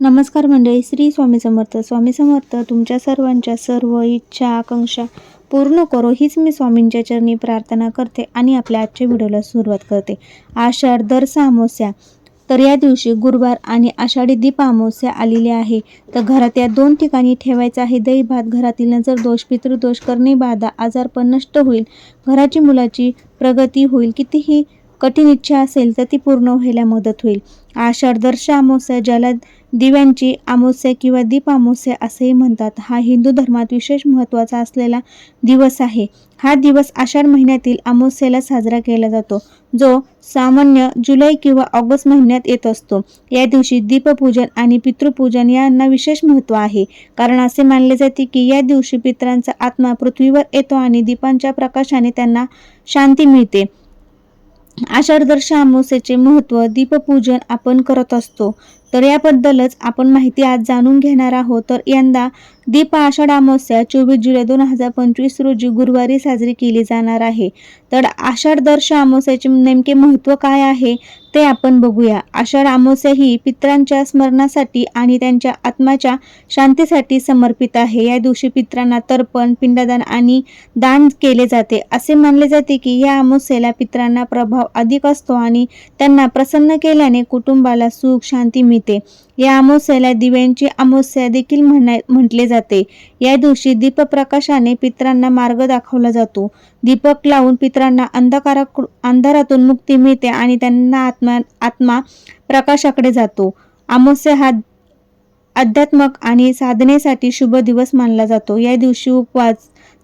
नमस्कार मंडळी श्री स्वामी समर्थ. स्वामी समर्थ तुमच्या सर्वांच्या सर्व इच्छा आकांक्षा पूर्ण करो हीच मी स्वामींच्या चरणी प्रार्थना करते आणि आपल्या आजच्या व्हिडिओला सुरुवात करते. आषाढ दर अमावस्या तर या दिवशी गुरुवार आणि आषाढी दीप अमावस्या आलेली आहे. तर घरात या दोन ठिकाणी ठेवायचं आहे. दही भात घरातील नजर दोष पितृदोष करणे बाधा आजारपण नष्ट होईल. घराची मुलाची प्रगती होईल. कितीही कठीण इच्छा असेल तर ती पूर्ण व्हायला मदत होईल. आषाढ दर्श अमावस्या ज्याला दिव्यांची अमावस्या किंवा दीप अमावस्या असेही म्हणतात. हा हिंदू धर्मात विशेष महत्त्वाचा असलेला दिवस आहे. हा दिवस आषाढ महिन्यातील अमावस्येला साजरा केला जातो जो सामान्य जुलै किंवा ऑगस्ट महिन्यात येत असतो. या दिवशी दीपपूजन आणि पितृपूजन यांना विशेष महत्त्व आहे. कारण असे मानले जाते की या दिवशी पितरांचा आत्मा पृथ्वीवर येतो आणि दीपांच्या प्रकाशाने त्यांना शांती मिळते. आषाढदर्श अमावस्येचे महत्त्व दीपपूजन आपण करत असतो. तर याबद्दलच आपण माहिती आज जाणून घेणार आहोत. तर यंदा दीप आषाढ अमावस्या चोवीस जुलै दोन हजार पंचवीस रोजी गुरुवारी साजरी केली जाणार आहे. तर आषाढ दर्श अमावस्याचे नेमके महत्त्व काय आहे ते आपण बघूया. आषाढ अमावस्या ही पित्रांच्या स्मरणासाठी आणि त्यांच्या आत्माच्या शांतीसाठी समर्पित आहे. या दिवशी पित्रांना तर्पण पिंडदान आणि दान केले जाते. असे मानले जाते की या अमावस्येला पित्रांना प्रभाव अधिक असतो आणि त्यांना प्रसन्न केल्याने कुटुंबाला सुख शांती मिळते. या अमावस्याला दिव्यांची अमावस्या देखील म्हणा म्हटले जाते. या दिवशी दीपप्रकाशाने पित्रांना मार्ग दाखवला जातो. दीपक लावून पित्रांना अंधकारा अंधारातून मुक्ती मिळते आणि त्यांना आत्मा आत्मा प्रकाशाकडे जातो. अमावस्या हा अध्यात्मक आणि साधनेसाठी शुभ दिवस मानला जातो. या दिवशी उपवास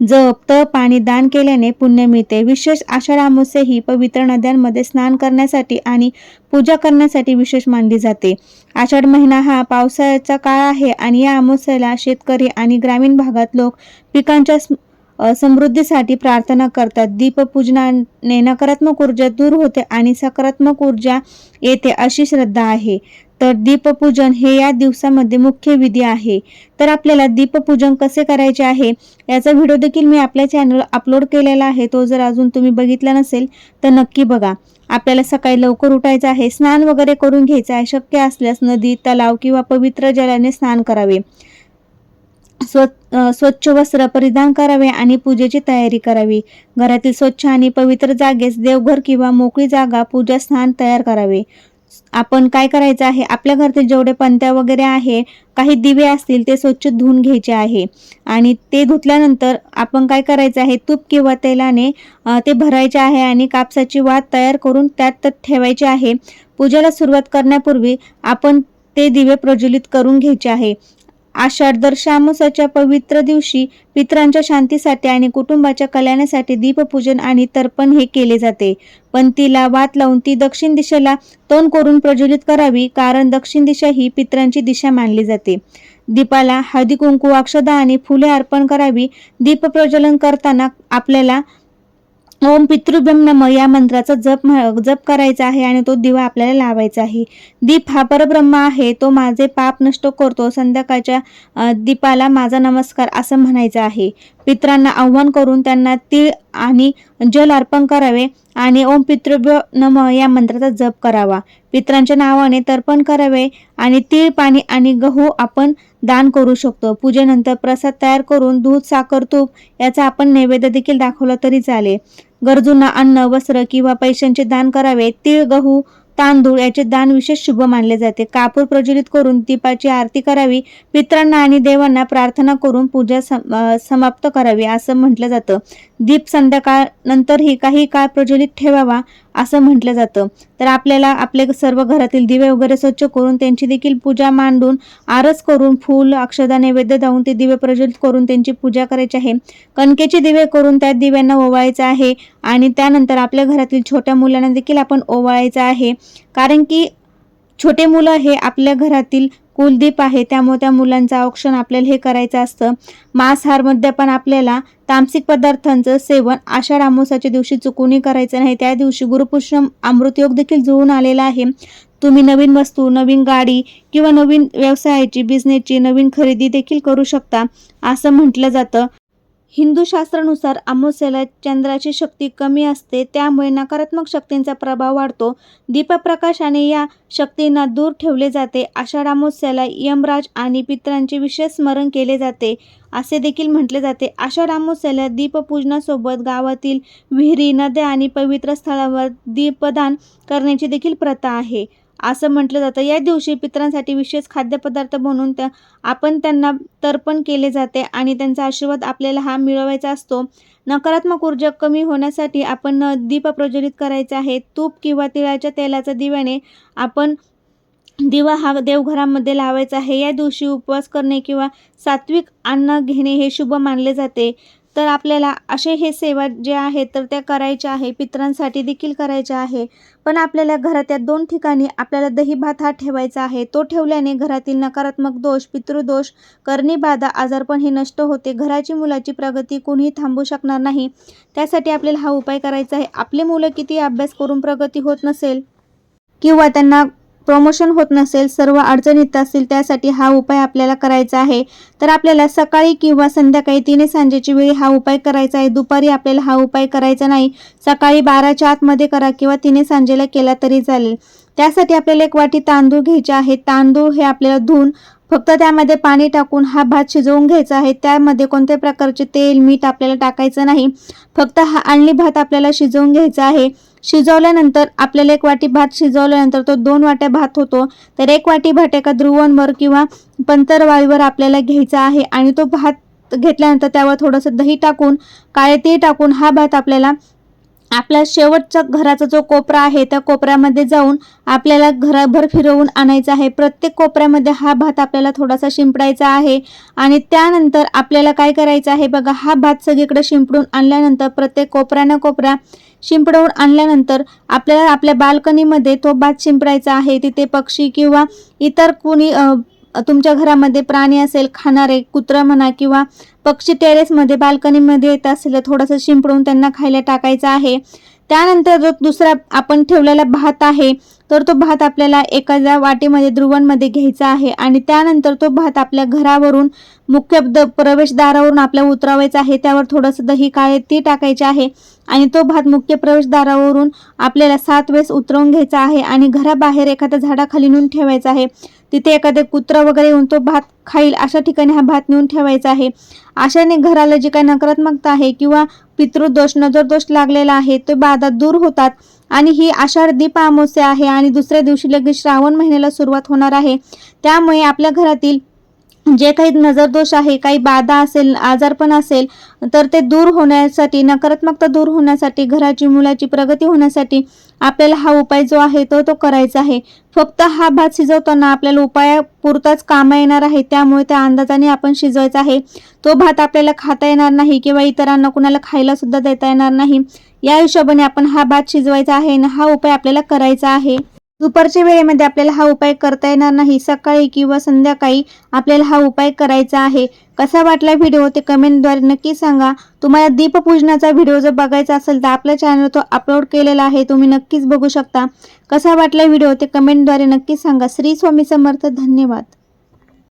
जप तप आणि दान केल्याने पुण्य मिळते. विशेष आषाढ अमावस्या ही पवित्र नद्यांमध्ये स्नान करण्यासाठी आणि पूजा करण्यासाठी विशेष मानली जाते. आषाढ महिना हा पावसाळ्याचा काळ आहे आणि या अमावस्याला शेतकरी आणि ग्रामीण भागात लोक पिकांच्या समृद्धीसाठी प्रार्थना करतात. दीपपूजनाने नकारात्मक ऊर्जा दूर होते आणि सकारात्मक ऊर्जा येते अशी श्रद्धा आहे. तर दीपपूजन हे या दिवसामध्ये मुख्य विधी आहे. तर आपल्याला दीपपूजन कसे करायचे आहे याचा व्हिडिओ देखील मी आपल्या चॅनल अपलोड केलेला आहे. तो जर अजून तुम्ही बघितला नसेल तर नक्की बघा. आपल्याला सकाळी लवकर उठायचं आहे. स्नान वगैरे करून घ्यायचं आहे. शक्य असल्यास नदी तलाव किंवा पवित्र जलाने स्नान करावे. स्व स्वच्छ वस्त्र परिधान करावे आणि पूजेची तयारी करावी. घरातील स्वच्छ आणि पवित्र जागेस देवघर किंवा मोकळी जागा पूजा स्नान तयार करावे. आपण काय करायचं आहे? आपल्या घरातील जेवढे पंत्या वगैरे आहे काही दिवे असतील ते स्वच्छ धुवून घ्यायचे आहे. आणि ते धुतल्यानंतर आपण काय करायचं आहे? तूप किंवा तेलाने ते भरायचे आहे आणि कापसाची वात तयार करून त्यात ठेवायचे आहे. पूजेला सुरुवात करण्यापूर्वी आपण ते दिवे प्रज्वलित करून घ्यायचे आहे. आषाढ दर्शामोसाच्या पवित्र दिवशी पितरांच्या शांतीसाठी आणि कुटुंबाच्या कल्याणासाठी दीपपूजन आणि तर्पण हे केले जाते. पण तिला वात लावून ती दक्षिण दिशेला तोंड करून प्रज्वलित करावी कारण दक्षिण दिशा ही पितरांची दिशा मानली जाते. दीपाला हळदी कुंकू अक्षदा आणि फुले अर्पण करावी दीप प्रज्वलन करताना आपल्याला ओम पितृभ्यम नम. या मंत्राचा जप जप करायचा आहे आणि तो दिवा आपल्याला लावायचा आहे. दीप हा परब्रह्म आहे. तो माझे पाप नष्ट करतो. संध्याकाळच्या दीपाला माझा नमस्कार असं म्हणायचं आहे. पित्रांना आव्हान करून त्यांना तीळ आणि जल अर्पण करावे आणि ओम पितृभ्य नम या मंत्राचा जप करावा. पित्रांच्या नावाने तर्पण करावे आणि तीळ पाणी आणि गहू आपण दान करू शकतो. पूजेनंतर प्रसाद तयार करून दूध साखर तूप याचा आपण नैवेद्य देखील दाखवला तरी चालेल. गरजूंना अन्न वस्त्र किंवा पैशांचे दान करावे. तीळ गहू तांदूळ याचे दान विशेष शुभ मानले जाते. कापूर प्रज्वलित करून दीपाची आरती करावी. पित्रांना आणि देवांना प्रार्थना करून पूजा समाप्त करावी असं म्हटलं जातं. दीप संध्याकाळनंतरही काही काळ प्रज्वलित ठेवावा असं म्हटलं जातं. तर आपल्याला आपले सर्व घरातील दिवे वगैरे स्वच्छ करून त्यांची देखील पूजा मांडून आरस करून फूल अक्षदा नैवेद्य दावून ते दिवे प्रज्वलित करून त्यांची पूजा करायची आहे. कणकेचे दिवे करून त्या दिव्यांना ओवाळायचं आहे आणि त्यानंतर आपल्या घरातील छोट्या मुलांना देखील आपण ओवाळायचं आहे. कारण की छोटे मुलं हे आपल्या घरातील कुलदीप आहे त्यामुळे त्या मुलांचं औक्षण आपल्याला हे करायचं असतं. मांसाहारमध्ये पण आपल्याला तामसिक पदार्थांचं सेवन आषाढ अमावस्याच्या दिवशी चुकूनही करायचं नाही. त्या दिवशी गुरुपुष्ण अमृतयोग देखील जुळून आलेला आहे. तुम्ही नवीन वस्तू नवीन गाडी किंवा नवीन व्यवसायाची बिझनेसची नवीन खरेदी देखील करू शकता असं म्हटलं जातं. हिंदू शास्त्रानुसार अमावस्येला चंद्राची शक्ती कमी असते त्यामुळे नकारात्मक शक्तींचा प्रभाव वाढतो. दीपप्रकाशाने या शक्तींना दूर ठेवले जाते. आषाढ अमावस्याला यमराज आणि पितरांचे विशेष स्मरण केले जाते असे देखील म्हटले जाते. आषाढ अमावस्याला दीपपूजनासोबत गावातील विहिरी नद्या आणि पवित्र स्थळावर दीपदान करण्याची देखील प्रथा आहे. असं म्हटलं जातं. या दिवशी पितरांसाठी विशेष खाद्यपदार्थ बनवून त्या आपण त्यांना तर्पण केले जाते आणि त्यांचा आशीर्वाद आपल्याला हा मिळवायचा असतो. नकारात्मक ऊर्जा कमी होण्यासाठी आपण दीप प्रज्वलित करायचा आहे. तूप किंवा तिळाच्या तेलाच्या दिव्याने आपण दिवा हा देवघरामध्ये लावायचा आहे. या दिवशी उपवास करणे किंवा सात्विक अन्न घेणे हे शुभ मानले जाते. तर आपल्याला असे हे सेवा जे आहेत तर त्या करायच्या आहे पितरांसाठी देखील करायच्या आहे. पण आपल्याला घरात दोन ठिकाणी आपल्याला दही भात हा ठेवायचा आहे. तो ठेवल्याने घरातील नकारात्मक दोष पितृदोष करणी बाधा आजारपण हे नष्ट होते. घराची मुलाची प्रगती कोणीही थांबू शकणार नाही. त्यासाठी आपल्याला हा उपाय करायचा आहे. आपले मुलं किती अभ्यास करून प्रगती होत नसेल किंवा त्यांना प्रमोशन होत नसेल सर्व अडचणीत असतील त्यासाठी हा उपाय आपल्याला करायचा आहे. तर आपल्याला सकाळी किंवा संध्याकाळी तिने सांजेची वेळी हा उपाय करायचा आहे. दुपारी आपल्याला हा उपाय करायचा नाही. सकाळी बाराच्या आतमध्ये करा किंवा तिने सांजेला केला तरी चालेल. त्यासाठी आपल्याला एक वाटी तांदूळ घ्यायचे आहे. तांदूळ हे आपल्याला धुवून फक्त त्यामध्ये पाणी टाकून हा भात शिजवून घ्यायचा आहे. त्यामध्ये कोणत्याही प्रकारचे तेल मीठ आपल्याला टाकायचं नाही. फक्त हा आणली भात आपल्याला शिजवून घ्यायचा आहे. शिजवल्यानंतर आपल्याला एक वाटी भात शिजवल्यानंतर तो दोन वाट्या भात होतो. तर एक वाटी भात एका ध्रुवांवर किंवा पंतरवाळीवर आपल्याला घ्यायचा आहे आणि तो भात घेतल्यानंतर त्यावर थोडंसं दही टाकून काळे ते टाकून हा भात आपल्याला आपला शेवटचा घराचा जो कोपरा आहे त्या कोपऱ्यामध्ये जाऊन आपल्याला घराभर फिरवून आणायचा आहे. प्रत्येक कोपऱ्यामध्ये हा भात आपल्याला थोडासा शिंपडायचा आहे आणि त्यानंतर आपल्याला काय करायचं आहे बघा हा भात सगळीकडे शिंपडून आणल्यानंतर प्रत्येक कोपऱ्यानं कोपऱ्या शिंपडवून आणल्यानंतर आपल्याला आपल्या बाल्कनीमध्ये तो भात शिंपडायचा आहे तिथे पक्षी किंवा इतर कोणी तुमच्या घरामध्ये प्राणी असेल खाणारे कुत्रं म्हणा किंवा पक्षी टेरेसमध्ये बाल्कनीमध्ये येत असेल तर थोडंसं शिंपडून त्यांना खायला टाकायचं आहे. त्यानंतर जो दुसरा आपण ठेवलेला भात आहे तर तो भात आपल्याला एखाद्या वाटीमध्ये ध्रुवांमध्ये घ्यायचा आहे आणि त्यानंतर तो भात आपल्या घरावरून मुख्य द प्रवेशद्वारावरून आपल्याला उतरवायचा आहे. त्यावर थोडंसं दही काळे ती टाकायचे आहे. आणि तो भात मुख्य प्रवेशद्वारावरून आपल्याला सात वेळेस उतरवून घ्यायचा आहे आणि घराबाहेर एखाद्या झाडाखाली नेऊन ठेवायचा आहे. तिथे एखादे कुत्रा वगैरे येऊन तो भात खाईल अशा ठिकाणी हा भात नेऊन ठेवायचा आहे. अशाने घराला जी काही नकारात्मकता आहे किंवा पितृदोष नजरदोष लागलेला आहे तो बाधा दूर होतात आणि ही आषाढ दीप अमावस्या आहे आणि दुसऱ्या दिवशी लगेच श्रावण महिन्याला सुरुवात होणार आहे. त्यामुळे आपल्या घरातील जे काही नजरदोष आहे काही बाधा असेल आजारपण असेल तर ते दूर होण्यासाठी नकारात्मकता दूर होण्यासाठी घराची मुलाची प्रगती होण्यासाठी आपल्याला हा उपाय जो आहे तो तो करायचा आहे. फक्त हा भात शिजवताना आपल्याला उपायापुरताच कामा येणार आहे त्यामुळे त्या अंदाजाने आपण शिजवायचा आहे. तो भात आपल्याला खाता येणार नाही किंवा इतरांना कुणाला खायला सुद्धा देता येणार नाही. या हिशोबाने आपण हा भात शिजवायचा आहे आणि हा उपाय आपल्याला करायचा आहे. दुपारच्या वेळेमध्ये आपल्याला हा उपाय करता येणार नाही. सकाळी किंवा संध्याकाळी आपल्याला हा उपाय करायचा आहे. कसा वाटला व्हिडिओ ते कमेंटद्वारे नक्की सांगा. तुम्हाला दीपपूजनाचा व्हिडिओ जर बघायचा असेल तर आपल्या चॅनल तो अपलोड केलेला आहे. तुम्ही नक्कीच बघू शकता. कसा वाटला व्हिडिओ ते कमेंटद्वारे नक्की सांगा. श्री स्वामी समर्थ. धन्यवाद.